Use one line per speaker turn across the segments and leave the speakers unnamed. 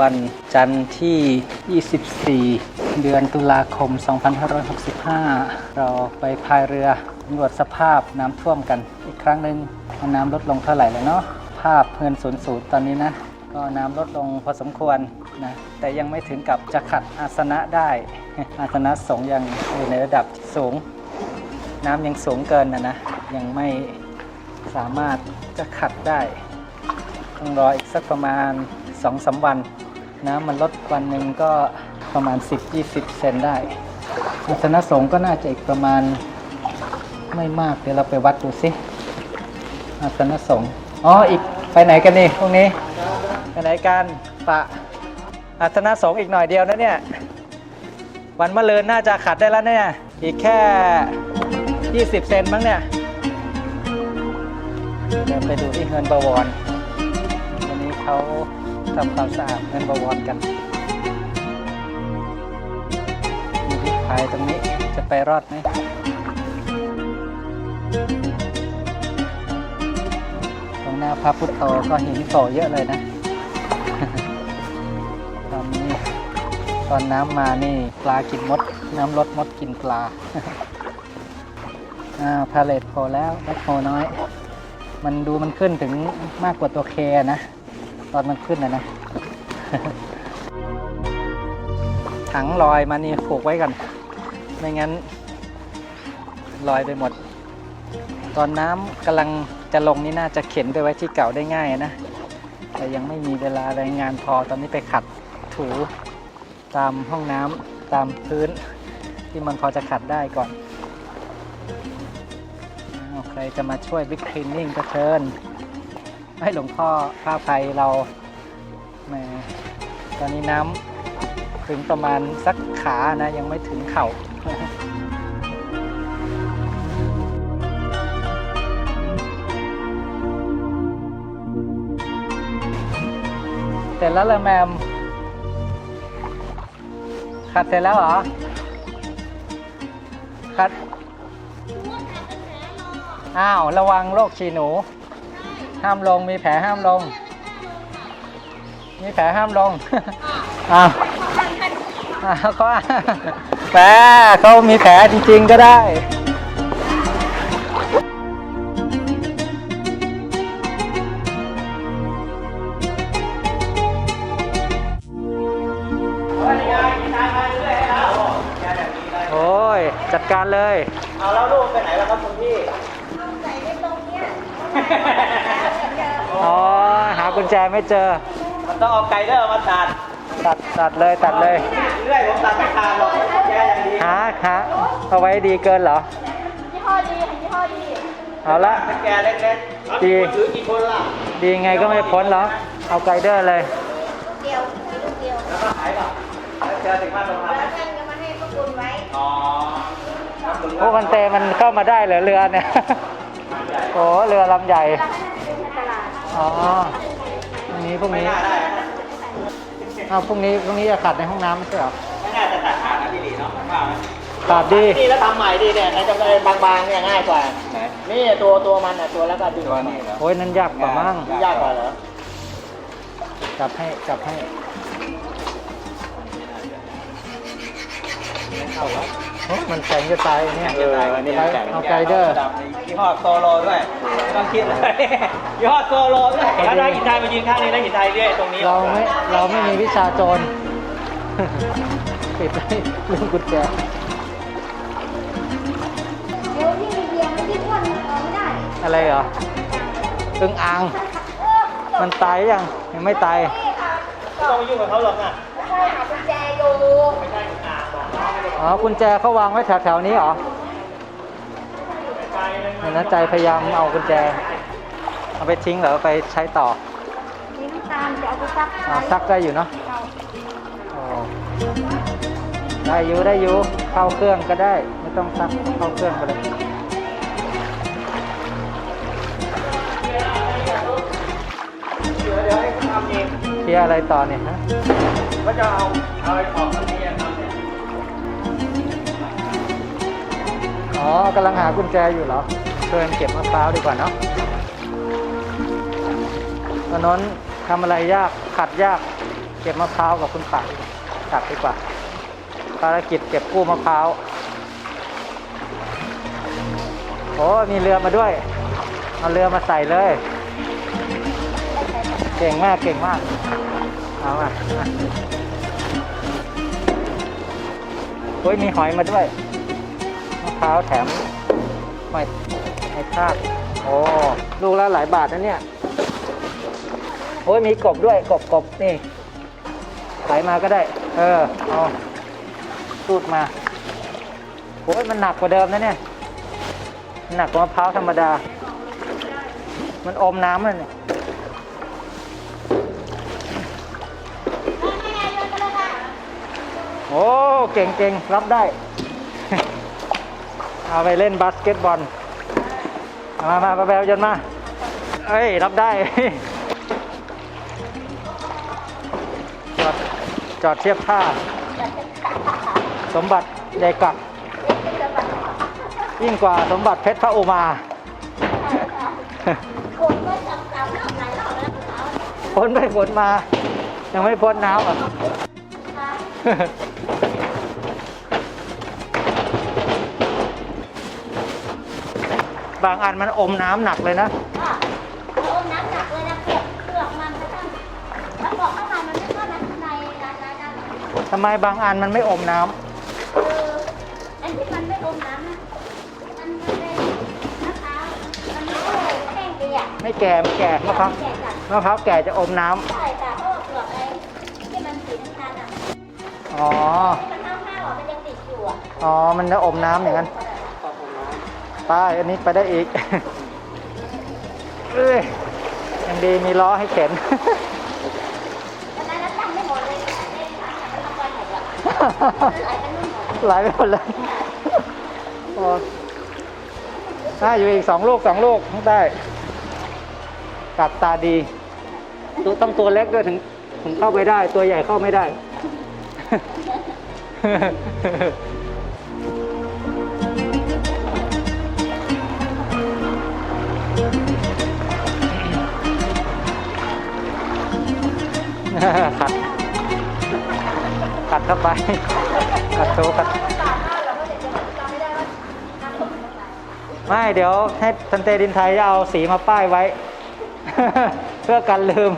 วันจันทร์ที่ 24 เดือนตุลาคม 2565 เราไปพายเรือสำรวจสภาพน้ำท่วมกันอีกครั้งหนึ่งน้ำลดลงเท่าไหร่แล้วเนาะภาพเงินศูนย์ศูนย์ตอนนี้นะ ก็น้ำลดลงพอสมควรนะแต่ยังไม่ถึงกับจะขัดอาสนะได้ อาสนะสงยังอยู่ในระดับสูง น้ำยังสูงเกินนะนะยังไม่สามารถจะขัดได้ ต้องรออีกสักประมาณ2อสวัน น้ำมันลดวันหนึ่งก็ประมาณ 10-20 เซนได้อาสนะสงฆ์ก็น่าจะอีกประมาณไม่มาก เดี๋ยวเราไปวัดดูสิอาสนะสงฆ์อ๋ออีกไปไหนกันนี่พวกนี้ไปไหนกันปะอาสนะสงฆ์อีกหน่อยเดียวนะเนี่ยวันมะเรืนน่าจะขัดได้แล้วเนี่ยอีกแค่ 20 เซนมั้งเนี่ยเดินไปดูที่เฮินบวรวัน ทำความสะอาดเฮินบวรกันมีที่พายตรงนี้จะไปรอดไหมตรงหน้าพระพุทธโตก็หินโตเยอะเลยนะตอนนี้ตอนน้ำมานี่ปลากินมด น้ำลดมดกินปลาอ่าพาเลตโผล่แล้วแบ็คโผน้อย มันดูมันขึ้นถึงมากกว่าตัวเคนะ ตอนมันขึ้นนะนะ ถังลอยมานี่ผูกไว้กัน ไม่งั้น ลอยไปหมด ตอนน้ำกำลังจะลงนี่น่าจะเข็นไปไว้ที่เก่าได้ง่ายนะ แต่ยังไม่มีเวลาแรงงานพอตอนนี้ไปขัดถูตามห้องน้ำตามพื้น ที่มันพอจะขัดได้ก่อน ใครจะมาช่วยบิ๊กคลีนนิ่งก็เชิญ ให้หลวงพ่อพระภัยเราแหมตอนนี้น้ำถึงประมาณสักขานะยังไม่ถึงเข่าเสร็จแล้วเลยแมมขัดเสร็จแล้วเหรอขัด อ้าว ระวังโรคฉี่หนู ห้ามลง มีแผลห้ามลง มีแผลห้ามลง อ้าวอ้าวเขาแผลเขามีแผลจริง ๆ ก็ได้โอ้ยจัดการเลย
เอาแล้วลูกไปไหนแล้วครับคุณพี่
อ๋อหา กุญแจไม่เจอ
มันต้องเอาไกเดอร์มาตัด
ตัดตัดเลยตัดเลย
เรื่อยผมตัดไม่ขาดหรอกแย่อย่างนี้
หาหาเอาไว้ดีเกินเหรอ
ยี่ห้อดียี่ห้อดี
เอาละ
เป็นแกเล็กๆ
ดี
ถือกี่คนล่ะ
ดีไงก็ไม่พ้นหรอกเอาไกเดอร์เลย
ลูกเดียวมีลูกเดียว
แล้วก็ขายป่ะแล้วเจอถึงบ้านตรงนั้น
แล้วท่านก็มาให้พระคุณไว้
อ๋อ
พวกมันเตมันเข้ามาได้เหรอเรือเนี่ย โอ้เรือลำใหญ่
แล้วให้ท่านไปตลาด
อ๋อพรุ่ง นี้พรุ่ง
ไม่
นี้
น่าได้นะ
เอาพรุ่งนี้พรุ่งนี้จะขัดในห้องน้ำไม่ใช่เหรอ
ไม่น่าจะตัดขาดนะพี่หลีเนาะว่าไหม
ขัดดี
ดีแล้วทำใหม่ดีเนี่ยในจำเลยบางๆเนี่ยง่ายกว่านี่ตัวตัวมันอะตัวแล้วก็ดึงตัวนี้เหรอ
โอ้ยนั่นยากกว่ามั้ง
ยากกว่าเหรอ
จับให้จับให้โอ้ มันแข็งจะตายเนี่ย
เออนี่มันแข็ง
เอาไกเดอร์
ยี่ห้อโซโลด้วยต้องคิดเลยยี่ห้อโซโลด้วยถ้าได้หินไทยมายืนข้างนี้ได้หินไทยเรื่อยตรงนี้
เราไม่เราไม่มีวิชาโจร ปิดให้ลืมกุญแจ
เดี๋ยวที่มีเบียร์ที่พ่นมันออกไม่ได้
อะไรเหรออึ่งอ่างมันตายยังยังไม่ตาย
ไม่ต้องยุ่งกับเขาหรอกนะ
ใช่หากุญแจอยู่
ไม่ใช่อ่างบ อกน้องไม่ได้
อ๋อกุญแจเขาวางไว้แถวๆนี้เหรอ
ใจเลย
เห็นนะใจพยายามเอากุญแจ เอาไปทิ้งเหรอไปใช้ต่อ
มีน้ำตาลจะเอาไปซัก
อ๋อซักได้อยู่เนาะ
เอา
โอ้ได้อยู่ได้อยู่เข้าเครื่องก็ได้ ไม่ต้องซักเข้าเครื่องไปเลย
เดี๋ยวเดี๋ยวให้เขาทำเอง
เคลียร์อะไรต่อเนี่ยฮะ
ก็จะเอาเอาไอ้ของ
อ๋อกำลังหากุญแจอยู่เหรอเชิญเก็บมะพร้าวดีกว่าเนาะตอนนั้นทำอะไรยากขัดยาก เก็บมะพร้าวกับคุณป่าตักดีกว่า ภารกิจเก็บกู้มะพร้าวโอ้มีเรือมาด้วย เอาเรือมาใส่เลย เก่งมากเก่งมาก เอาอะอะโอ้ยมีหอยมาด้วย มะพร้าวแถมหอยหอยทากโอ้ลูกละหลายบาทนะเนี่ยโอ้ยมีกบด้วยกบกบนี่ไหลมาก็ได้ เออเอาตูดมาโอ้ยมันหนักกว่าเดิมนะเนี่ยหนักกว่ามะพร้าวธรรมดา มันอมน้ำเลยเนี่ยโอ้ เก่งเก่งรับได้ เอาไปเล่นบาสเกตบอล มามาแบลยนมา เอ้ย รับได้ จอด จอดเทียบท่า สมบัติใหญ่กักยิ่งกว่าสมบัติเพชรพระอุมา
คนก็จำจำรอบหลายรอบแล้วเขา
พ้นไปพ้นมา ยังไม่พ้นน้ำอะ บางอันมันอมน้ำหนักเลยนะ
อะโอ้น้ำหนักเลยนะเก็บเปลือกมันไปตั้งแล้วบอกข้างในมันไม่เข้านะข้างในร้านร้านร้าน
ทำไมบางอันมันไม่อมน้
เอออันที่มันไม่อมน้ำนะมันมันเป็นมะพร้าวมันไม่ได้แห้งดีอะำ
ไม่แก่ไม่แก่มะพร้าว
แก่จัด
มะพร้าวแก่จะอมน้ำ
ใช่แต่เพราะว่าเปลือกไอ้ที่มันสีน้ำตาลอะ
อ๋อ
ที่มันห้าวๆอะมันยังติดอยู่อะ
อ๋อมันจะอมน้ำอย่างนั้น ไปอันนี้ไปได้อีกเอ้ยยังดีมีล้อให้เข็น
วันนั้นเราตั้งไม่หมดเลยเล่นค่ะมันลงไปหมดอะมันไหลไปนู่นหมด
ไหลไปหมดเลยโอ้ได้อยู่อีกสองลูกสองลูกข้างใต้กัดตาดีตัวต้องตัวเล็กด้วยถึงถึงเข้าไปได้ ตัวใหญ่เข้าไม่ได้ ขัดขัดเข้าไปขัดโชว์ขัดไม่เดี๋ยวให้ทันเตดินไทยจะเอาสีมาป้ายไว้ เพื่อกันลืม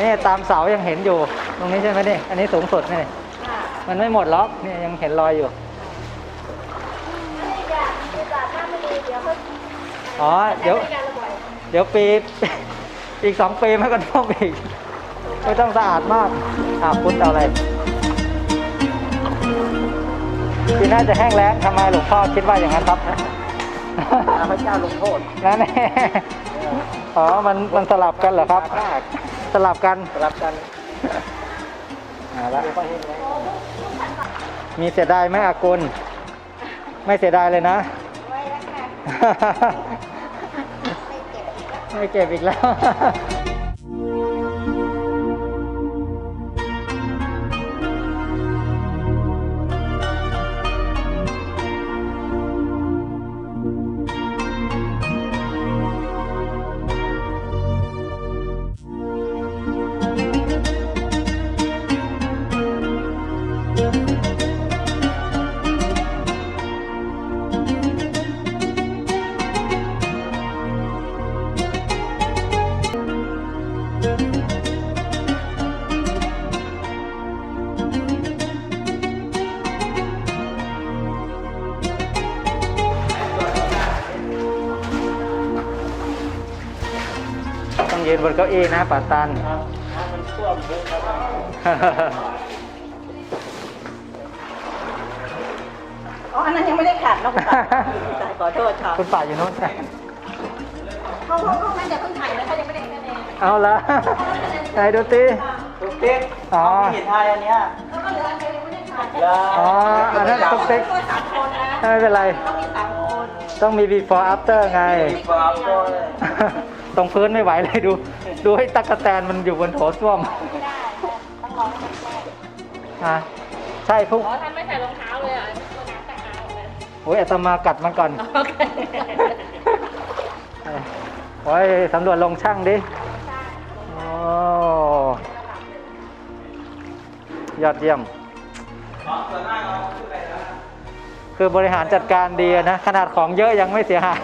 นี่ตามเสายังเห็นอยู่ ตรงนี้ใช่ไหมนี่อันนี้สูงสุดนี่มันไม่หมดล็อกนี่ยังเห็นรอยอยู่อ๋อเดี๋ยว เดี๋ยวปีอีกสองปีมันก็ท่วมอีกไม่ต้องสะอาดมากอ่าพุทธเอาอะไรปีหน่าจะแห้งแล้งทำไมหลวงพ่อคิดว่าอย่างนั้นครับ
พระเจ้าลงโทษ
นั่นแน่อ๋อ มันมันสลับกันเหรอครับ สลับกัน
รับกัน
เอาละมีเสียดายไหมอากุลไม่เสียดายเลยนะ
ไว้แล้วค่ะ ไม่เก็บอีกแล้ว
ยืนบนเก้าอี้นะป่าตัน
มันท่วมเยอะครับ
อ๋ออันนั้นยังไม่ได้ขัดนะคุณป้าขอโทษครับ
คุณป่าอยู่นู้น
ห้องห้องห้องนั้นอย่าเพิ่งถ่ายนะคะยังไม่ได้คะแนน
เอาละไหนดูตี
ตุ๊กติ๊ก
อ๋อ
เขาไม่เห็นไทยอันเนี้ย
แล้วก็เหลืออันเดียวยังไม่ได้ถ่าย
แล้ว
อ๋ออันนั้นตุ๊กติ๊ก
ตัวสามคนนะ
ไม่เป็นไร
ต้องมีสามคน
ต้องมี before after ไง
มีฟาร์ม ต
รงพื้นไม่ไหวเลยดู ดูให้ตะกกะแตนมันอยู่บนโถส้วม
ไม่ได้ต้ะ
ใช่พวก
ท่านไม่ใส่รองเท้าเลยเหรอะตัวน้ำตะขาเลย
โอ้ยอาตมากัดมันก่อน
โอเค
โอ้ยสำรวจลงช่างดิโอ้ยอดเยี่ยม คือบริหารจัดการดีนะ ขนาดของเยอะยังไม่เสียหาย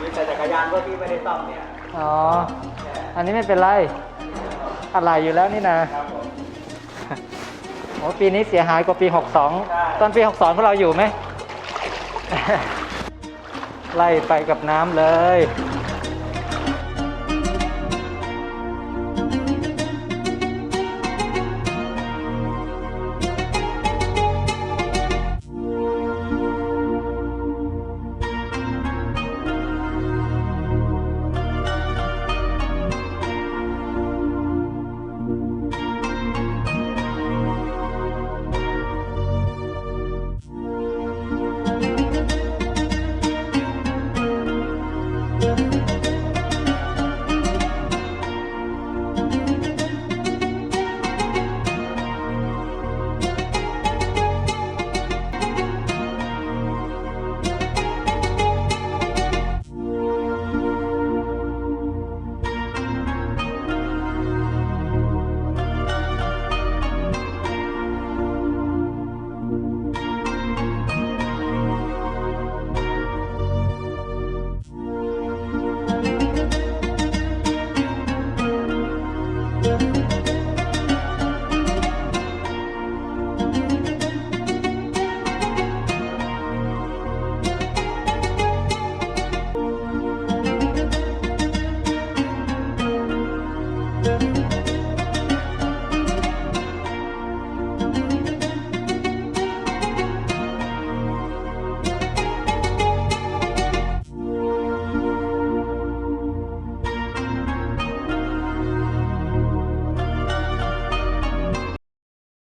มีแต่จักรยานพวกที่ไม่ได้ซ่อมเนี่ย
อ๋อ อันนี้ไม่เป็นไร อะไรอยู่แล้วนี่นะ
ครับผม
โอ้ปีนี้เสียหายกว่าปี
ใช่
62 ตอนปี 62 พวกเราอยู่ไหม ไล่ไปกับน้ำเลย
เ